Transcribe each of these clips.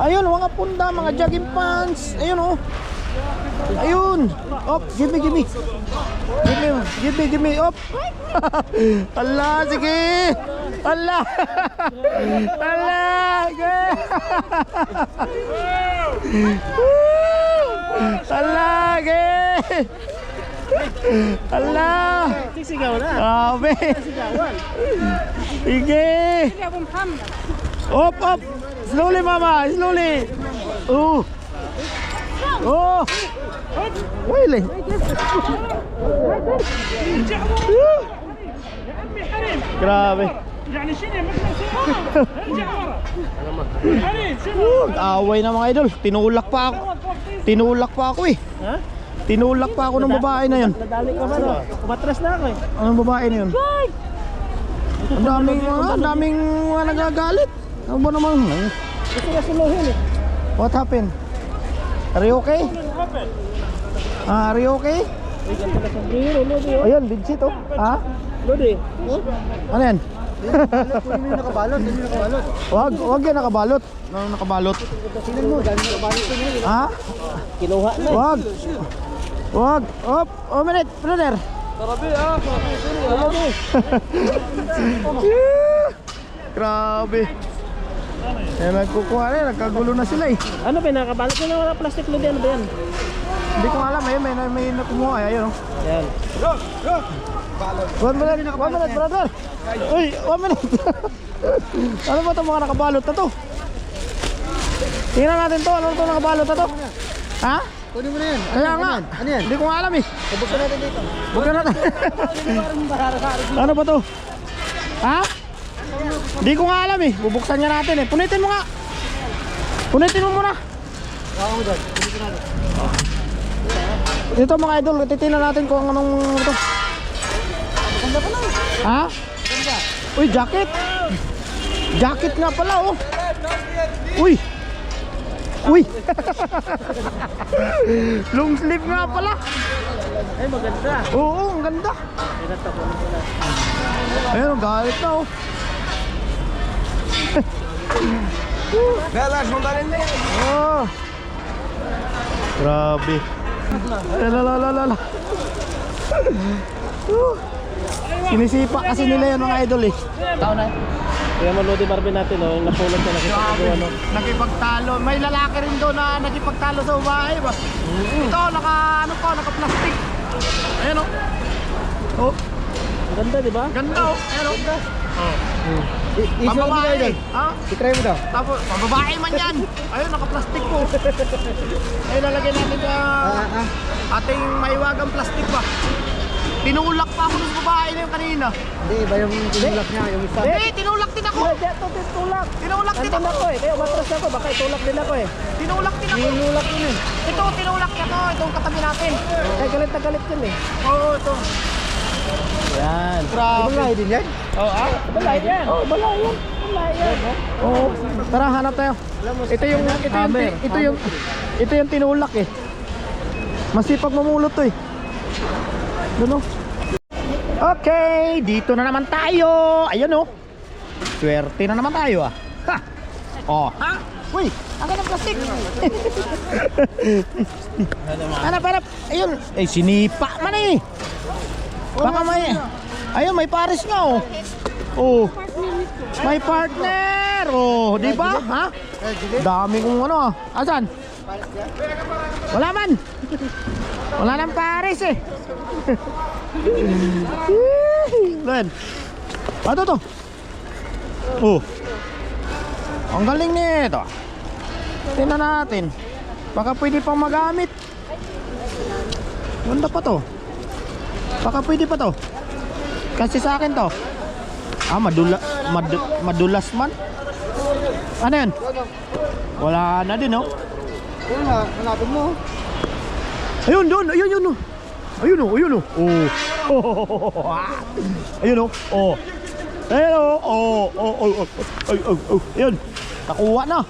Ayun, mga punda, mga jogging pants. Ayun oh. Ayun. Op, give me, give me. Give me, give me, give me. Op. Allah, sige. Allah. Allah. Allah, sige. Allah. Sisigaw na. Grabe. Sige. Sige, Abu Muhammad. Op, op. Slowly, mama. Slowly. Oh. Oh. Wait. Grabe. يعني شنو مثل ارجع ورا علي شنو Away na mga idol. Tinulak pa ako. Tinulak pa ako eh. Ha? Tinulak pa ako ng babae na yun. Nadali ka ba no? Umatras na ako eh. Anong babae na yun? Ang daming mga, ang daming mga nagagalit. ano ba naman? Gusto nga suluhin eh. What happened? Are you okay? Ah, are you okay? Na oh. Ayun, bigsit oh. Ha? Lodi. Ano yan? Hindi mo nakabalot, hindi mo nakabalot. Wag, wag yan nakabalot. Ano nakabalot? Tingnan mo, dami nakabalot ko ngayon. Ha? Kinuha na eh. Wag. Wag. Op, oh minute, brother. Karabi ah, karabi. Grabe. Eh, nagkukuha na, nagkagulo na sila eh. Ano ba, nakabalot na wala plastic Lodi, ano ba yan? Hindi ko alam eh, may, may nakumuha eh, ayun oh. Yan. One minute, one minute, brother. Uy, one minute. ano ba itong mga nakabalot na to? Tingnan natin to, ano to nakabalot na to? Ha? Kunin mo na yan. Kaya nga. Ano yan? Hindi ko nga alam eh. Buksan natin dito. Buksan natin. ano ba to? Ha? Hindi ko nga alam eh. Bubuksan niya natin eh. Punitin mo nga. Punitin mo muna. Doon. Natin. Ito mga idol, titingnan natin kung anong ito. Ganda pa lang. Ha? Uy, jacket. Jacket nga pala oh. Uy. Uy. Long sleeve nga pala. Ay, maganda. Oo, ang ganda. Pala. Ayun, galit na oh. Belas, mong na yan. Oh. Grabe. Ay, la la la la la. Uh. Sinisipa kasi nila yan mga idol eh. Tao na. Kaya mo Lodi Barbie natin, oh, napulot na nakikita ano. Nakipagtalo. May lalaki rin doon na nakipagtalo sa bahay ba? Ito, naka ano po, naka plastic. Ayan oh. Oh, ganda, di ba? ganda oh. Ayan oh. Oh. Pambabae. Ha? I-try mo daw. Tapos, pambabae man yan. Ayun, naka plastic po. Ay, lalagyan natin sa ah. ating maiwagang plastic ba? Tinulak pa ako ng babae na yung kanina. Hindi, iba yung tinulak niya, yung isa. Hindi, tinulak din ako. Hindi, ito, tulak. Tinulak din Nandun ako. ako eh. Kaya umatras ako, baka itulak din ako eh. Tinulak din ako. Tinulak yun eh. Ito, tinulak niya to. Itong katabi natin. Kaya galit na galit yun eh. Oo, ito. Yan. Grabe. Balay din yan? Oo, ah? Balay yan. Oo, balay yan. Balay yan. Oo. Tara, hanap tayo. Ito yung, ito yung, Hammer. ito yung, ito yung tinulak eh. Masipag mamulot to eh. Oh. Okay, dito na naman tayo. Ayun oh. Swerte na naman tayo ah. Ha! Oh, ha? Uy, ang ng plastic. hanap, hanap. Ayun. Eh, sinipa man eh. Baka may... Ayun, may pares nga oh. Oh. May partner. Oh, di ba? Ha? Dami kong ano. ah. Asan? Wala man. Wala nang pares eh. Len. Ano to? Oh. Ang galing nito. Tingnan natin. Baka pwede pang magamit. Ganda pa to. Baka pwede pa to. Kasi sa akin to. Ah, madula, mad, madulas man. Ano yan? Wala na din, oh. Yun nga, hanapin mo. Ayun, doon. Ayun, yun, oh. Ayun, oh. Ayun, oh. Oh. Ayun, oh. Oh. Ayun, oh. Oh, oh, oh, oh. Ay, oh, oh. Ayun. Nakuha na.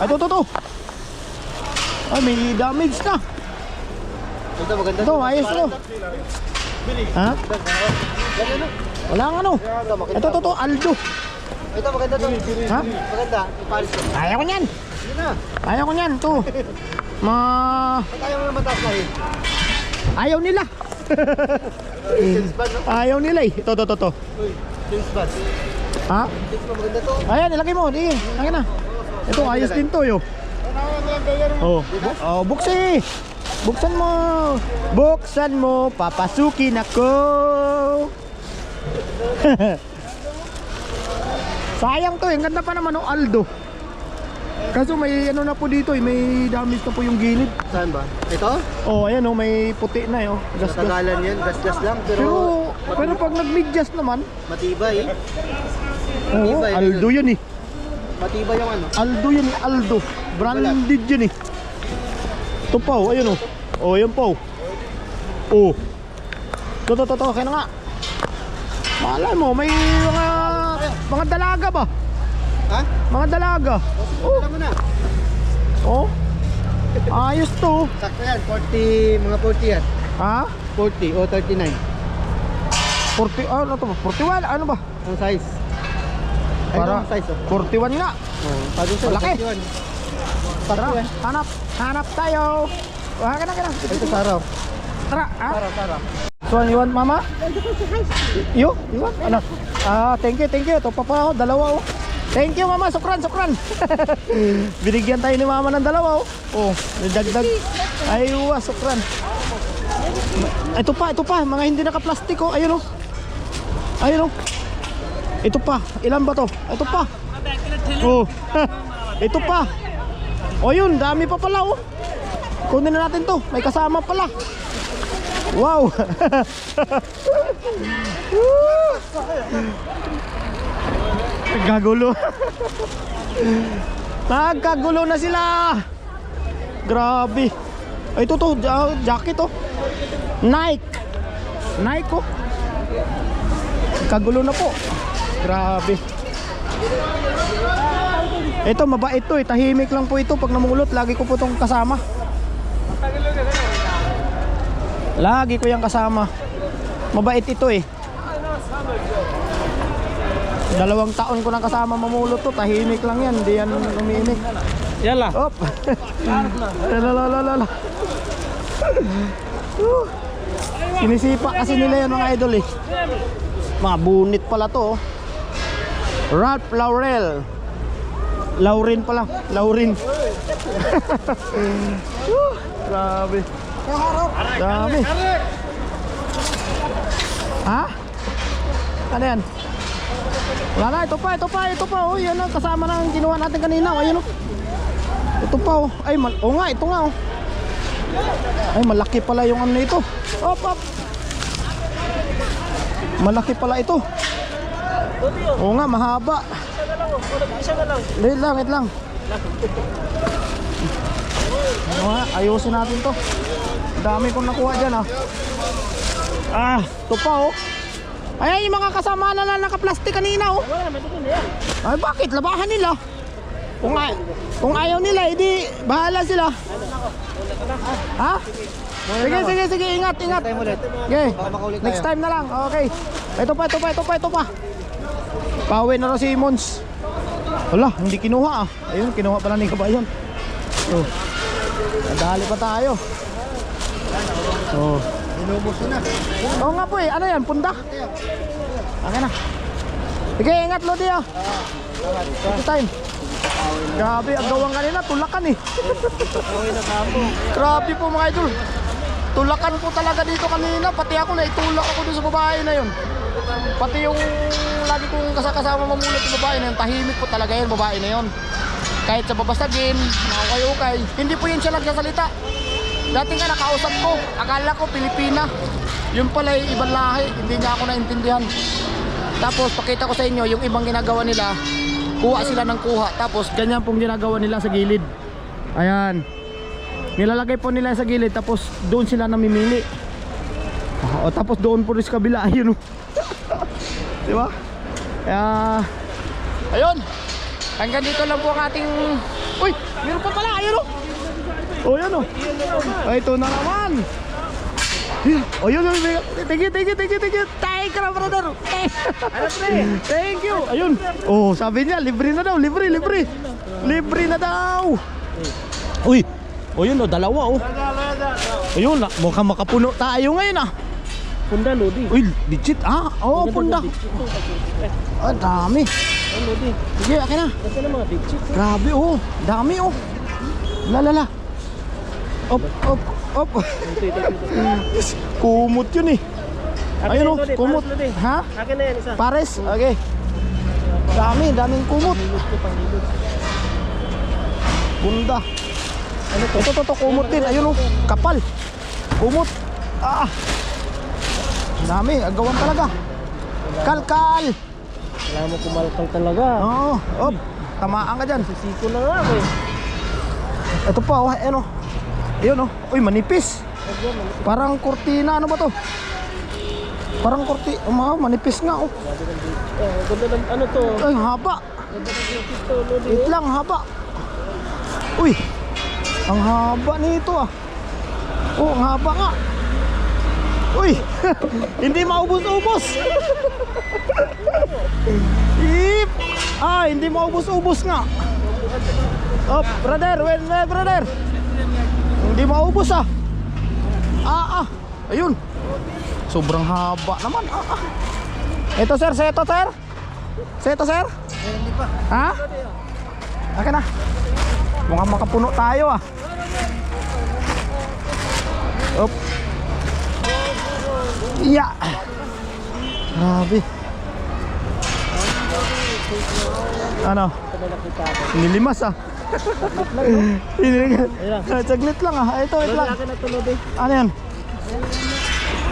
Ay, to, to, to. Ay, may damage na. Ito maganda. Ito, ayos to. Ha? Wala nga, no. Ito, to, to. Aldo. Ito maganda to. Ha? Maganda. Paris. Kaya ko niyan. Ayaw ko niyan, to. Ma... Ayaw mo na mataas na. Ayaw nila. Ayaw nila eh. Ito, ito, ito, ito. Uy, since ban. Ha? Since maganda to. Ayan, ilagay mo. Sige, akin na. Ito, ayos din to, yo. Oh, oh buksi. Buksan mo. Buksan mo, papasukin ako. Sayang to, eh. ang ganda pa naman ng Aldo. Kaso may ano na po dito, eh. may damage na po yung gilid. Saan ba? Ito? Oh, ayan oh, may puti na eh. Oh. Gas, gas. Natagalan yan, gas-gas lang. Pero, Pero, pero pag nag-midjas naman, matibay eh. oo, Matibay, Aldo yun eh. Matibay yung ano. Aldo yun eh, Aldo. Branded yun eh. Ito pa oh, ayun oh. Oh, yun pa oh. Oh. Ito, ito, ito, kaya na nga. Malay mo, may mga, mga dalaga ba? Ha? Mga dalaga. Oh. Alam mo na. Oh. Ayos to. Sakto yan, 40, mga 40 yan. Ha? 40 o 39. 40, ano to? 41, ano ba? Ang size. Ay, Para- size oh. 41 nga. Oh, Malaki. 41. Tara, hanap, hanap tayo. Wala ka na, ka na. Ito Saraw. Tara, ha? Saraw, Saraw. So, you want mama? You? You want? Ano? Ah, thank you, thank you. Ito pa pa ako, dalawa oh. Thank you mama, sukran, sukran. Binigyan tayo ni mama ng dalawa oh. Oh, dagdag. Ay, uwa, sukran. Ito pa, ito pa, mga hindi naka-plastic oh. Ayun oh. Ayun oh. Ito pa, ilan ba to? Ito pa. Oh. ito pa. Oh yun, dami pa pala oh. Kunin na natin to, may kasama pala. Wow! Nagkagulo. Nagkagulo na sila. Grabe. Ay, ito to, ja- jacket to. Nike. Nike ko. Kagulo na po. Grabe. Ito, mabait to eh. Tahimik lang po ito. Pag namulot, lagi ko po itong kasama. Lagi ko yung kasama. Mabait ito eh. Dalawang taon ko nang kasama mamulot to. Tahimik lang yan. Hindi yan umimik. Yala. Op. Lalalala. Uh. Sinisipa kasi nila yan mga idol eh. Mga bunit pala to. oh. Ralph Laurel. Laurin pala. Laurin. Uh, Grabe. Dami. Ha? Ano yan? Wala na, ito pa, ito pa, ito pa. Oh, yan ang kasama ng ginawa natin kanina. Oh, ayun oh. Ito pa oh. Ay, mal oh nga, ito nga oh. Ay, malaki pala yung ano nito. Op, op. Malaki pala ito. Oo nga, mahaba. Wait lang, wait lang. Ano nga, ayusin natin to. Dami kong nakuha dyan ah. Ah, ito pa oh. Ay, yung mga kasama na lang naka-plastic kanina oh. Ay, bakit? Labahan nila. Kung, ay, kung ayaw nila, edi bahala sila. Ha? Sige, sige, sige, ingat, ingat. Okay, next time na lang. Okay. Ito pa, ito pa, ito pa, ito pa. Pauwi na raw si Mons. Wala, hindi kinuha ah. Ayun, kinuha pala ni Kabayon. Oh. Nadali pa tayo. Oh. Inubos na. Oo nga po eh. Ano yan? Punda? Akin na. Sige, ingat Lodi ah. Ito time. Grabe, ang gawang kanina, tulakan eh. Grabe po mga idol. Tulakan po talaga dito kanina. Pati ako na itulak ako doon sa babae na yun. Pati yung lagi kong kasakasama mamulot yung babae na yun. Tahimik po talaga yun, babae na yun. Kahit sa babasagin, nakukay-ukay. Hindi po yun siya nagsasalita. Dati nga nakausap ko, akala ko Pilipina. Yun pala yung ibang lahi, hindi niya ako naintindihan. Tapos pakita ko sa inyo yung ibang ginagawa nila, kuha sila ng kuha. Tapos ganyan pong ginagawa nila sa gilid. Ayan. Nilalagay po nila sa gilid tapos doon sila namimili. Ah, O tapos doon po rin sa kabila, ayun o. Di ba? Kaya, ayun. Hanggang dito lang po ang ating... Uy, meron pa pala, ayun o. Oh, yan o. Ay, ito na naman. Oh, yun, yun, yun. Thank you, thank you, thank you, thank you. Thank you, brother. Thank you. Ayun. Oh, sabi niya, libre na daw, libre, libre. Libre na daw. Uy. O yun o, dalawa o. Ayun, mukhang makapuno tayo ngayon ah. Punda, Lodi. Uy, legit ah. Oo, punda. Ah, dami. Ay, Lodi. Sige, akin na. Kasi na mga big chicks. Grabe oh, dami oh. Lalala. Op, op, op. Ito, ito, ito. kumot yun eh. Ayun oh, kumot. Ha? Akin na yan, isa. Pares? Okay. Dami, daming kumot. Bunda. Ano to? Ito, to, to, kumot din. Ayun oh, kapal. Kumot. Ah. Dami, agawan talaga. Kalkal. Kailangan mo kumalkal talaga. Oo, op. Tamaan ka dyan. Sisiko na nga ako eh. Ito pa, oh, ano. Ayun oh. Uy, manipis. Parang kurtina, ano ba to? Parang kurti, oh, mga manipis nga oh. Eh, ganda ng ano to. Ay, ang haba. Wait lang, haba. Uy, ang haba nito ah. Oh, ang haba nga. Uy, hindi maubos-ubos. Ip. Ah, hindi maubos-ubos nga. Oh, brother, wait, wait, brother. Hindi maubos ah. Ah, ah. Ayun. Sobrang haba naman. Ah, ah. Ito sir, seto sir. Seto sir. Ha? Akin na. Mukhang makapuno tayo ah. Op. Iya. Grabe. Ano? Nilimas ah. Nilimas. Saglit lang ah. Ito, ito lang. Ano yan?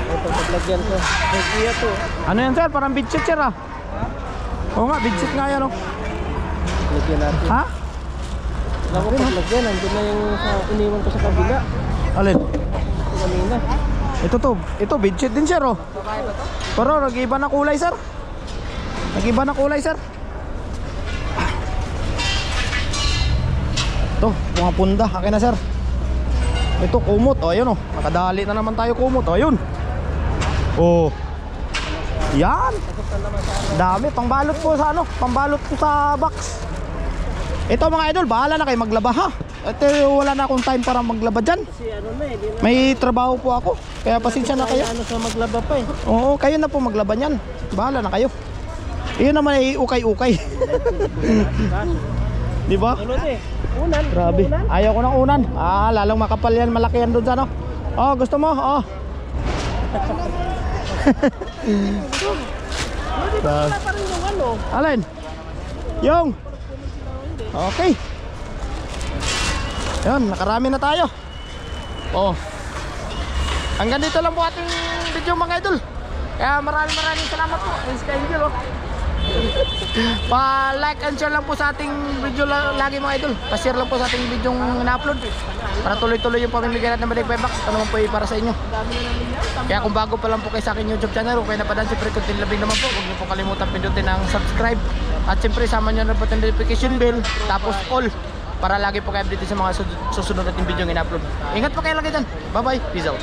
Ito, paglagyan ko. May kuya to. Ano yan sir? Parang bidsit sir ah. Oo nga, bidsit nga yan oh. Lagyan natin. Ha? Alam ko paglagyan, nandun na yung iniwan ko sa kabila. Alin? Kanina. Ito to, ito bidshit din sir oh. Pero nag-iba na kulay sir. Nag-iba na kulay sir. Ito, mga punda, akin na sir. Ito kumot, oh ayun oh. Nakadali na naman tayo kumot, oh ayun. Oh. Yan. Dami, pangbalot po sa ano, pangbalot po sa box. Ito mga idol, bahala na kayo maglaba ha. Ito wala na akong time para maglaba dyan. Kasi ano na eh, di na. May trabaho po ako. Kaya pasensya na kayo. Ano sa maglaba pa eh. Oo, kayo na po maglaban yan. Bahala na kayo. Iyon naman ay ukay-ukay. Di ba? Ano eh? Unan. Grabe. Ayaw ko ng unan. Ah, lalong makapal yan. Malaki yan doon sa ano. Oh, gusto mo? Oh. Yung ano. Alin? Yung. Okay. Yan, nakarami na tayo. Oh. Hanggang dito lang po ating video mga idol. Kaya maraming maraming salamat po. Kay Angel oh. Pa-like and share lang po sa ating video la- lagi mga idol. Pa-share lang po sa ating video na-upload. Para tuloy-tuloy yung pamimigay natin ng Balik Bucks. Ito naman po ay para sa inyo. Kaya kung bago pa lang po kayo sa akin YouTube channel, kung kayo napadaan, siyempre kung tinlabing naman po, huwag niyo po kalimutan pindutin ang subscribe. At siyempre, sama nyo na po ang notification bell, tapos all, para lagi po kayo update sa mga su- susunod nating video yung in-upload. Ingat po kayo lagi dyan. Bye-bye. Peace out.